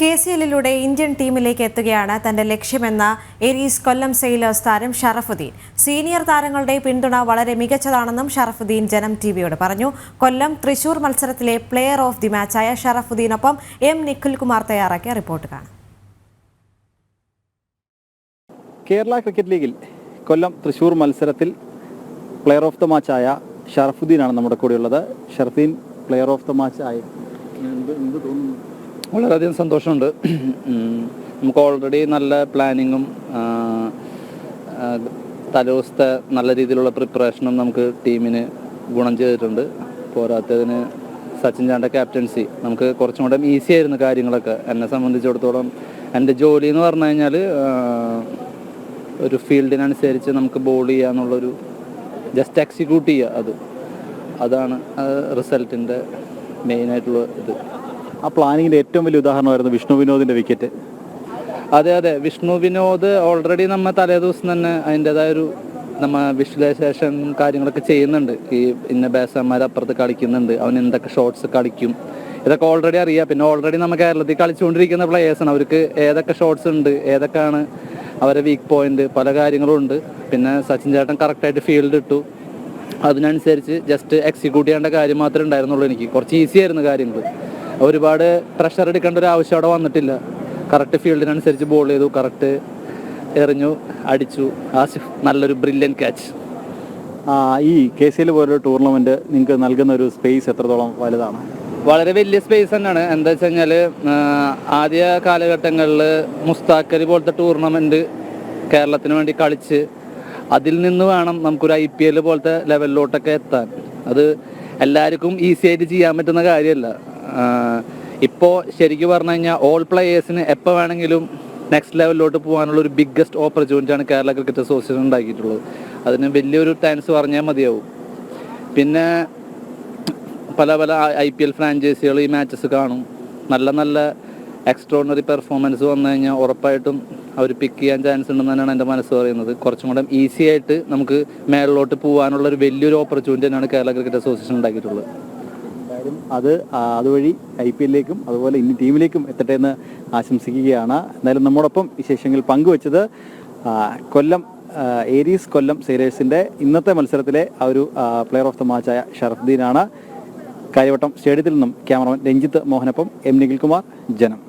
K C എല്ലിലൂടെ Indian ടീമിലേക്ക് എത്തുകയാണ് തന്റെ ലക്ഷ്യമെന്ന എരീസ് കൊല്ലം സെയിലേഴ്സ് താരം ഷറഫുദ്ദീൻ. സീനിയർ താരങ്ങളുടെ പിന്തുണ വളരെ മികച്ചതാണെന്നും ഷറഫുദ്ദീൻ ജനം ടിവിയോട് പറഞ്ഞു. കൊല്ലം തൃശൂർ മത്സരത്തിലെ പ്ലെയർ ഓഫ് ദി മാച്ചായ ഷറഫുദ്ദീനൊപ്പം എം നിഖിൽകുമാർ തയ്യാറാക്കിയ റിപ്പോർട്ട് കാണാം. കേരള ക്രിക്കറ്റ് ലീഗിൽ കൊല്ലം തൃശൂർ മത്സരത്തിൽ പ്ലെയർ ഓഫ് ദ മാച്ചായ ഷറഫുദ്ദീനാണ് നമ്മുടെ കൂടെയുള്ളത്. Sharafuddeen player of the match ആയി തോന്നുന്നു? വളരെയധികം സന്തോഷമുണ്ട്. നമുക്ക് ഓൾറെഡി നല്ല പ്ലാനിങ്ങും തലേദിവസത്തെ നല്ല രീതിയിലുള്ള പ്രിപ്പറേഷനും നമുക്ക് ടീമിന് ഗുണം ചെയ്തിട്ടുണ്ട്. പോരാത്തതിന് സച്ചിൻ ചാണ്ട ക്യാപ്റ്റൻസി നമുക്ക് കുറച്ചും കൂടെ ഈസി ആയിരുന്നു കാര്യങ്ങളൊക്കെ. എന്നെ സംബന്ധിച്ചിടത്തോളം എന്റെ ജോലി എന്ന് പറഞ്ഞു കഴിഞ്ഞാൽ ഒരു ഫീൽഡിനനുസരിച്ച് നമുക്ക് ബോൾ ചെയ്യുക എന്നുള്ളൊരു ജസ്റ്റ് എക്സിക്യൂട്ട് ചെയ്യുക അത്. അതാണ് റിസൾട്ടിന്റെ മെയിനായിട്ടുള്ള ഇത്. ആ പ്ലാനിങ്ങിന്റെ ഏറ്റവും വലിയ ഉദാഹരണമായിരുന്നു വിഷ്ണു വിനോദിന്റെ വിക്കറ്റ്. അതെ അതെ. വിഷ്ണു വിനോദ് ഓൾറെഡി നമ്മൾ തലേ ദിവസം തന്നെ അതിന്റെതായ ഒരു നമ്മ വിഷ്വലൈസേഷൻ കാര്യങ്ങളൊക്കെ ചെയ്യുന്നുണ്ട്. ഈ ഇന്ന ബാറ്റ്സ്മാൻമാർ അപ്പുറത്ത് കളിക്കുന്നുണ്ട്. അവൻ എന്തൊക്കെ ഷോട്ട്സ് കളിക്കും. ഇതൊക്കെ ഓൾറെഡി അറിയാം. പിന്നെ ഓൾറെഡി നമ്മൾ കേരളത്തിൽ കളിച്ചുകൊണ്ടിരിക്കുന്ന പ്ലേയേഴ്സാണ് അവർക്ക് ഏതൊക്കെ ഷോട്ട്സ് ഉണ്ട് ഏതൊക്കെയാണ് അവരെ വീക്ക് പോയിന്റ് പല കാര്യങ്ങളും ഉണ്ട്. പിന്നെ സച്ചിൻ ചേട്ടൻ കറക്റ്റായിട്ട് ഫീൽഡ് ഇട്ടു. അതിനനുസരിച്ച് ജസ്റ്റ് എക്സിക്യൂട്ട് ചെയ്യേണ്ട കാര്യം മാത്രമേ ഉണ്ടായിരുന്നുള്ളൂ എനിക്ക്. കുറച്ച് ഈസി ആയിരുന്നു കാര്യങ്ങൾ ഒരുപാട് പ്രഷർ എടുക്കേണ്ട ഒരു ആവശ്യം അവിടെ വന്നിട്ടില്ല. കറക്റ്റ് ഫീൽഡിനനുസരിച്ച് ബോൾ ചെയ്തു കറക്റ്റ് എറിഞ്ഞു അടിച്ചു. ആസിഫ് നല്ലൊരു ബ്രില്യൻ ക്യാച്ച് ഈ കെ സി എൽ പോലൊരു ടൂർണമെന്റ് നിങ്ങൾക്ക് നൽകുന്ന ഒരു സ്പേസ് എത്രത്തോളം വലുതാണ്? വളരെ വലിയ സ്പേസ് തന്നെയാണ്. എന്താ വെച്ച് കഴിഞ്ഞാൽ ആദ്യ കാലഘട്ടങ്ങളിൽ മുസ്താക്കരി പോലത്തെ ടൂർണമെന്റ് കേരളത്തിന് വേണ്ടി കളിച്ച് അതിൽ നിന്ന് വേണം നമുക്കൊരു ഐ പി എൽ പോലത്തെ ലെവലിലോട്ടൊക്കെ എത്താൻ. അത് എല്ലാവർക്കും ഈസി ആയിട്ട് ചെയ്യാൻ പറ്റുന്ന കാര്യമല്ല. ഇപ്പോൾ ശരിക്കും പറഞ്ഞു കഴിഞ്ഞാൽ ഓൾ പ്ലേയേഴ്സിന് എപ്പോൾ വേണമെങ്കിലും നെക്സ്റ്റ് ലെവലിലോട്ട് പോകാനുള്ള ഒരു ബിഗ്ഗസ്റ്റ് ഓപ്പർച്യൂണിറ്റിയാണ് കേരള ക്രിക്കറ്റ് അസോസിയേഷൻ ഉണ്ടാക്കിയിട്ടുള്ളത്. അതിന് വലിയൊരു താങ്ക്സ് പറഞ്ഞാൽ മതിയാവും. പിന്നെ പല പല ഐ പി എൽ ഫ്രാഞ്ചൈസികൾ ഈ മാച്ചസ് കാണും. നല്ല നല്ല എക്സ്ട്രോണറി പെർഫോമൻസ് വന്നു കഴിഞ്ഞാൽ ഉറപ്പായിട്ടും അവർ പിക്ക് ചെയ്യാൻ ചാൻസ് ഉണ്ടെന്ന് തന്നെയാണ് എന്റെ മനസ്സ് പറയുന്നത്. കുറച്ചും കൂടെ ഈസി ആയിട്ട് നമുക്ക് മേളിലോട്ട് പോകാനുള്ള ഒരു വലിയൊരു ഓപ്പർച്യൂണിറ്റി തന്നെയാണ് കേരള ക്രിക്കറ്റ് അസോസിയേഷൻ ഉണ്ടാക്കിയിട്ടുള്ളത്. എന്തായാലും അത് അതുവഴി ഐ പി എല്ലിലേക്കും അതുപോലെ ഇനി ടീമിലേക്കും എത്തട്ടെ എന്ന് ആശംസിക്കുകയാണ്. എന്തായാലും നമ്മോടൊപ്പം വിശേഷങ്ങൾ പങ്കുവച്ചത് കൊല്ലം ഏരീസ് കൊല്ലം സീരീസിന്റെ ഇന്നത്തെ മത്സരത്തിലെ ആ ഒരു പ്ലെയർ ഓഫ് ദ മാച്ചായ ഷറഫ്ദീനാണ് കാര്യവട്ടം സ്റ്റേഡിയത്തിൽ നിന്നും ക്യാമറമാൻ രഞ്ജിത്ത് മോഹനൊപ്പം എം നിഖിൽകുമാർ. ജനം.